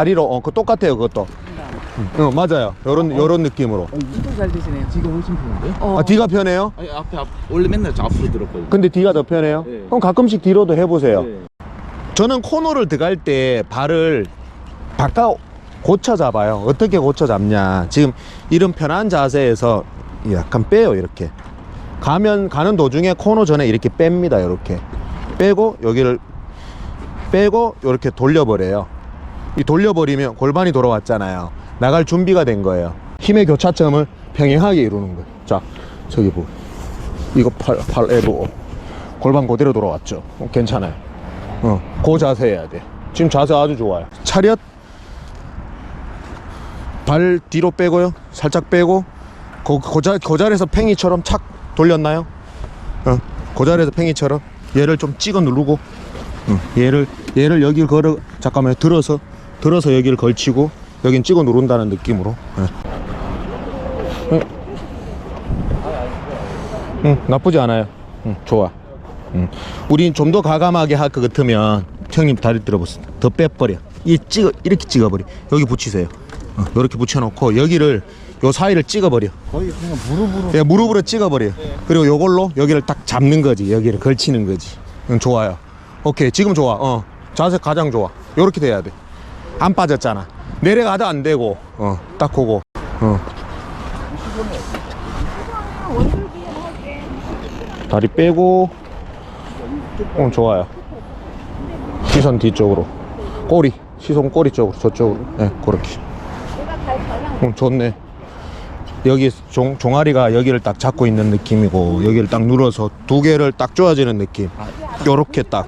다리로 어, 그 똑같아요 그것도 어 맞아요 요런 요런 느낌으로 엄청 잘 되시네요. 지금 훨씬 편한데? 어. 아 뒤가 편해요? 아니 앞에 앞 원래 맨날 저 앞으로 들었거든요. 근데 뒤가 더 편해요? 네. 그럼 가끔씩 뒤로도 해보세요 네. 저는 코너를 들어갈 때 발을 바깥 고쳐 잡아요. 어떻게 고쳐 잡냐. 지금 이런 편한 자세에서 약간 빼요, 이렇게. 가면, 가는 도중에 코너 전에 이렇게 뺍니다, 이렇게. 빼고, 여기를 빼고, 이렇게 돌려버려요. 이 돌려버리면 골반이 돌아왔잖아요. 나갈 준비가 된 거예요. 힘의 교차점을 평행하게 이루는 거예요. 자, 저기 보. 이거 팔, 팔 애고. 골반 그대로 돌아왔죠. 어, 괜찮아요. 어, 그 자세 해야 돼. 지금 자세 아주 좋아요. 차렷. 발 뒤로 빼고요. 살짝 빼고. 그, 그, 자, 그 자리에서 팽이처럼 착 돌렸나요? 어, 그 자리에서 팽이처럼 얘를 좀 찍어 누르고. 어, 얘를, 얘를 여기를 걸어, 잠깐만요. 들어서, 들어서 여기를 걸치고, 여긴 찍어 누른다는 느낌으로. 예. 응. 응, 나쁘지 않아요. 응, 좋아. 음. 우린 좀 더 가감하게 할 것 같으면 형님 다리 들어보세요. 더 빼버려. 이 찍어 이렇게 찍어버려. 여기 붙이세요. 어, 이렇게 붙여놓고 여기를 요 사이를 찍어버려. 거의 그냥 무릎으로 예, 무릎으로 찍어버려. 그리고 요걸로 여기를 딱 잡는 거지. 여기를 걸치는 거지. 응, 좋아요. 오케이 지금 좋아. 어 자세 가장 좋아. 요렇게 돼야 돼. 안 빠졌잖아. 내려가도 안 되고. 어딱 그거. 어. 다리 빼고. 어 좋아요. 시선 뒤쪽으로. 꼬리. 시선 꼬리 쪽으로 저쪽으로. 네, 그렇게. 어, 좋네. 여기 종, 종아리가 여기를 딱 잡고 있는 느낌이고 여기를 딱 눌러서 두 개를 딱 조아지는 느낌. 요렇게 딱.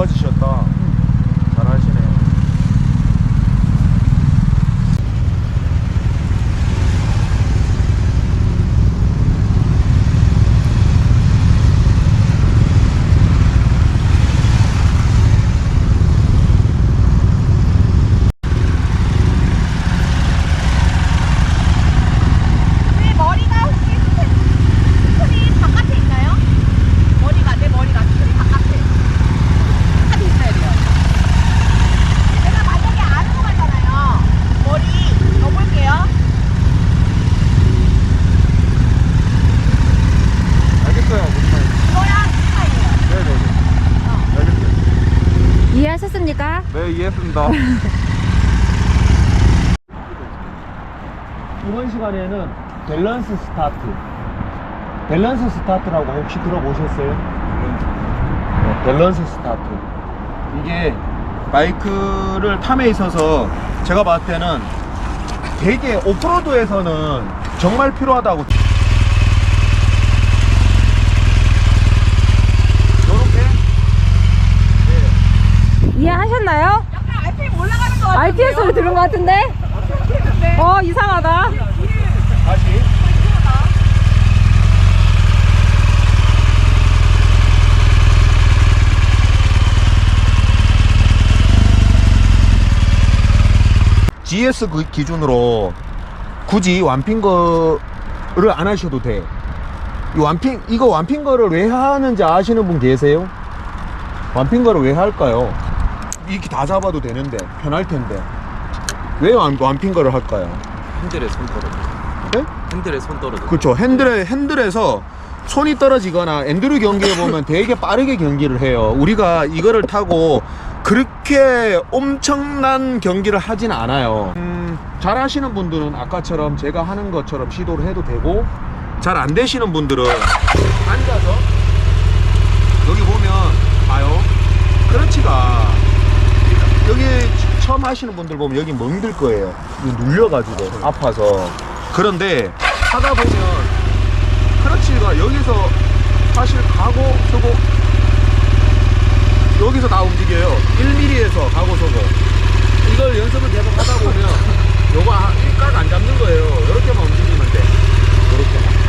좋아지셨다. 예, 이해했습니다. 이번 시간에는 밸런스 스타트. 밸런스 스타트라고 혹시 들어보셨어요? 네, 밸런스 스타트. 이게 바이크를 탐에 있어서 제가 봤을 때는 되게 오프로드에서는 정말 필요하다고. 요렇게 이해하셨나요? 같아요. RPS를 들은 것 같은데? 어, 이상하다. 다시 GS 그 기준으로 굳이 완핑거를 안 하셔도 돼. 이 완핑 이거 완핑거를 왜 하는지 아시는 분 계세요? 완핑거를 왜 할까요? 이렇게 다 잡아도 되는데 편할 텐데 왜 완, 완핑거를 할까요? 핸들에 손 떨어져. 네? 핸들에 손 떨어져. 그렇죠. 핸들에 핸들에서 손이 떨어지거나 엔드로 경기에 보면 되게 빠르게 경기를 해요. 우리가 이거를 타고 그렇게 엄청난 경기를 하진 않아요. 음, 잘 하시는 분들은 아까처럼 제가 하는 것처럼 시도를 해도 되고 잘 안 되시는 분들은 앉아서 여기 보면 봐요. 여기 처음 하시는 분들 보면 여기 멍들 거예요. 눌려가지고 아파서. 그런데 하다 보면 크러치가 여기서 사실 가고 서고 여기서 다 움직여요. 1mm에서 가고 서고. 이걸 연습을 계속 하다 보면 요거 깍안 잡는 거예요. 이렇게만 움직이면 돼. 이렇게만.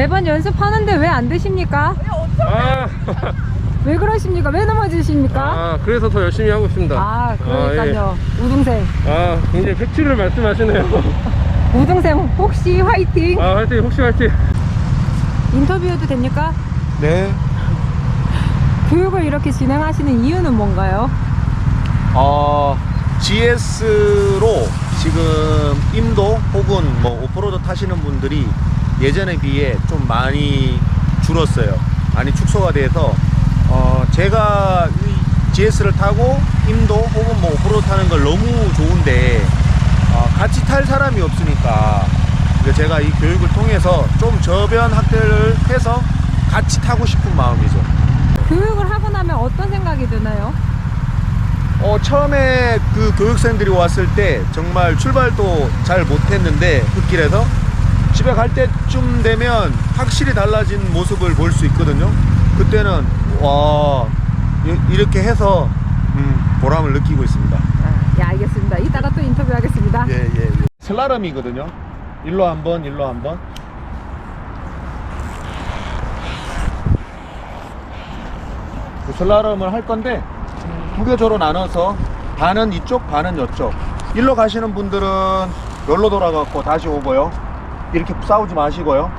매번 연습하는데 왜안 되십니까? 아, 왜 그러십니까? 왜 넘어지십니까? 아, 그래서 더 열심히 하고 있습니다. 아, 그러니까요. 우등생. 아, 예. 아, 굉장히 팩트를 말씀하시네요. 우등생 혹시 화이팅! 아, 화이팅, 혹시 화이팅. 인터뷰해도 됩니까? 네. 교육을 이렇게 진행하시는 이유는 뭔가요? 어, GS로 지금 임도 혹은 뭐 오프로드 타시는 분들이 예전에 비해 좀 많이 줄었어요. 많이 축소가 돼서 어, 제가 이 GS를 타고 임도 혹은 뭐 오프로드 타는 걸 너무 좋은데 어, 같이 탈 사람이 없으니까 제가 이 교육을 통해서 좀 저변 확대를 해서 같이 타고 싶은 마음이죠. 교육을 하고 나면 어떤 생각이 드나요? 어, 처음에 그 교육생들이 왔을 때 정말 출발도 잘 못했는데 흙길에서 집에 갈 때쯤 되면 확실히 달라진 모습을 볼 수 있거든요. 그때는 와 이- 이렇게 해서 음, 보람을 느끼고 있습니다. 아, 예, 알겠습니다. 이따가 또 인터뷰하겠습니다. 예, 예, 예. 슬라럼이거든요. 일로 한 번, 일로 한 번. 그 슬라럼을 할 건데 무교조로 나눠서 반은 이쪽, 반은 이쪽. 일로 가시는 분들은 열로 돌아갔고 다시 오고요. 이렇게 싸우지 마시고요.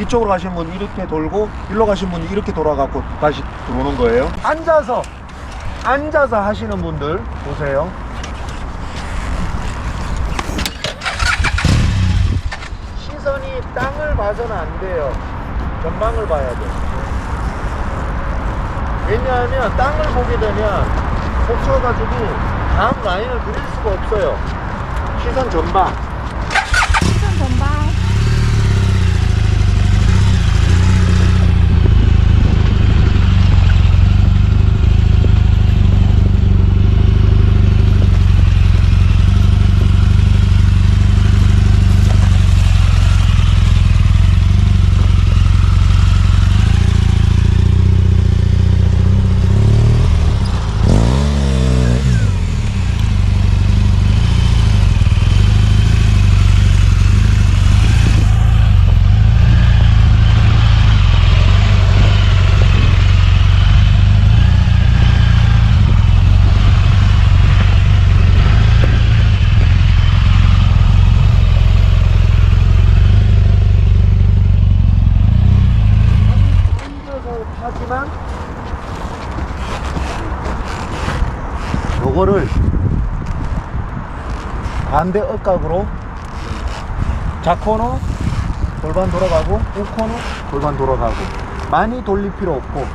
이쪽으로 가시는 분 이렇게 돌고 일로 가시는 분이 이렇게 돌아갔고 다시 들어오는 거예요. 앉아서 앉아서 하시는 분들 보세요. 시선이 땅을 봐서는 안 돼요. 전망을 봐야 돼. 왜냐하면 땅을 보게 되면 멈춰가지고 다음 라인을 그릴 수가 없어요. 시선 전방. 반대 억각으로. 좌코너. 골반 돌아가고 우코너. 골반 돌아가고. 많이 돌릴 필요 없고.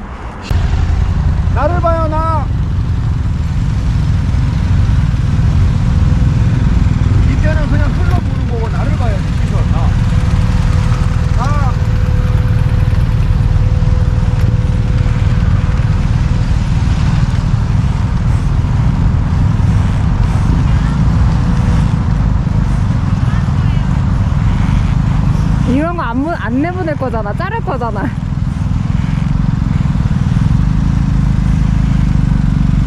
나를 봐요 나 이때는 그냥 흘러보는 거고 나를 봐요 뒤에서 나 나. 이런 거 안 안 내보낼 거잖아. 자를 거잖아.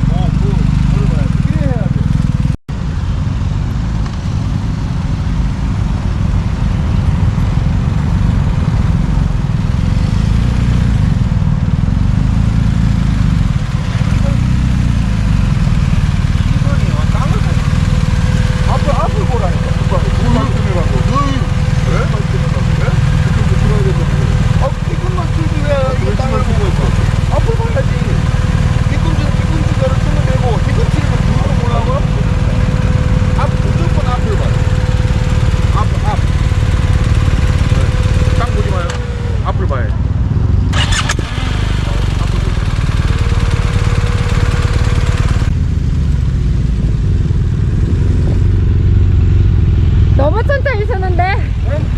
어, 그, 나를 봐요 이래 해야 돼 시선이 땅을 보고 앞을 앞을 보라니까 누가 누가 때문에 가고 너희 왜? 왜? 그쪽으로 들어야 된다고 아 뒤꿈만 틀지 왜 이거 땅을 보고 있어 앞을 봐야지 뒤꿈치 뒤꿈치를 틀면 되고 뒤꿈치를 뒤로 보라고 앞 무조건 앞을 봐요 앞앞 땅 보지 마요 앞을 봐야지 너무 천천히 쓰는데.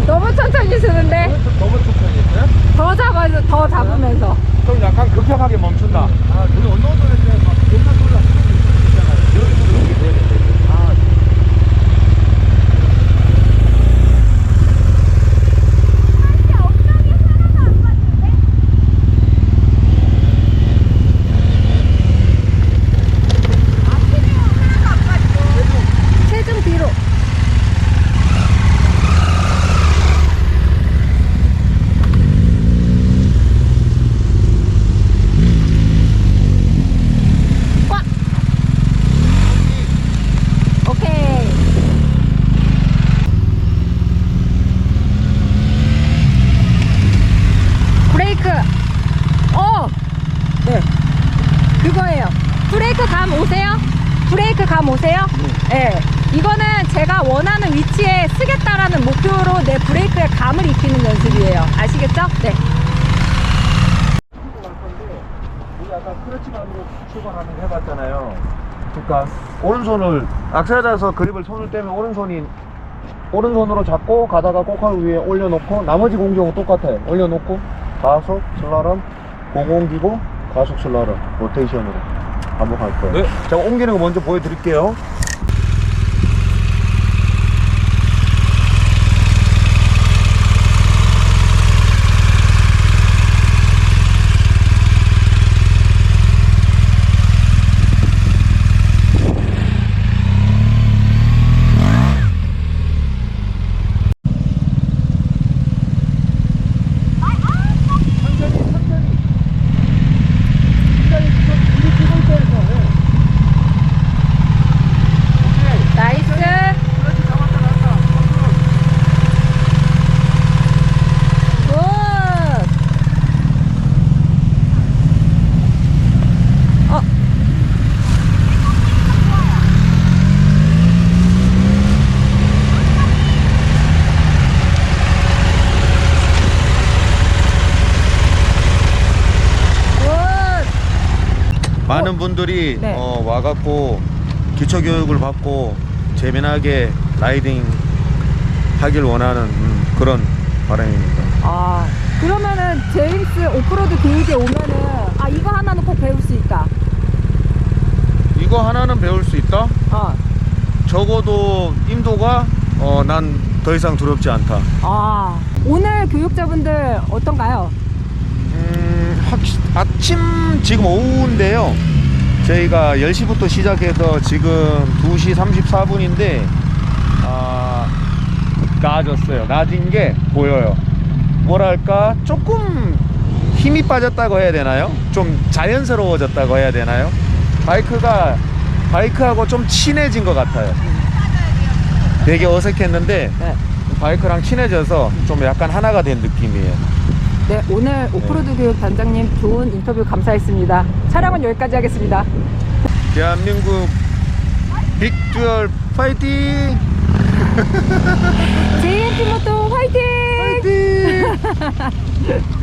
너무 천천히 쓰는데. 너무 천천히 했어요? 더 잡아서 더 잡으면서. 좀 약간 급격하게 멈춘다. 아, 우리 언더운동에서 막 옛날 놀라 있잖아요. 여기 여기 내려. 아, 체중 뒤로. 꽉. 오케이. 브레이크. 어. 네. 그거예요. 브레이크 감 오세요? 브레이크 감 오세요? 네. 이거는 제가 원하는 위치에 쓰겠다라는 목표로 내 브레이크에 감을 익히는 연습이에요. 아시겠죠? 네. 우리 아까 크러치만으로 출발하는 거 해봤잖아요. 그러니까 오른손을 악셀에서 그립을 손을 떼면 오른손이 오른손으로 잡고 가다가 꼭하루 위에 올려놓고 나머지 공격은 똑같아요. 올려놓고 가속, 슬라럼, 공옮기고 가속, 슬라럼 로테이션으로 반복할 거예요. 네. 제가 옮기는 거 먼저 보여드릴게요. 천천히 천천히 굉장히 우리 찍을 때에서 오케이 나이스. 그렇지 잡았다 잡았다 굿. 어. 굿. 많은 분들이 네. 어, 와갖고 기초 교육을 받고 재미나게 라이딩 하길 원하는 음, 그런 바람입니다. 아, 그러면은 제임스 오프로드 교육에 오면은 아 이거 하나는 꼭 배울 수 있다. 이거 하나는 배울 수 있다. 어. 적어도 임도가 어, 난 더 이상 두렵지 않다. 아, 오늘 교육자분들 어떤가요? 음, 확, 아침 지금 오후인데요. 저희가 10시부터 시작해서 지금 2시 34분인데 아, 나아졌어요. 나아진 게 보여요. 뭐랄까 조금 힘이 빠졌다고 해야 되나요? 좀 자연스러워졌다고 해야 되나요? 바이크가 바이크하고 좀 친해진 것 같아요. 되게 어색했는데 네. 바이크랑 친해져서 좀 약간 하나가 된 느낌이에요. 네, 오늘 오프로드 교육 단장님 좋은 인터뷰 감사했습니다. 촬영은 여기까지 하겠습니다. 대한민국 빅듀얼 파이팅! JMT 모토 화이팅! 화이팅!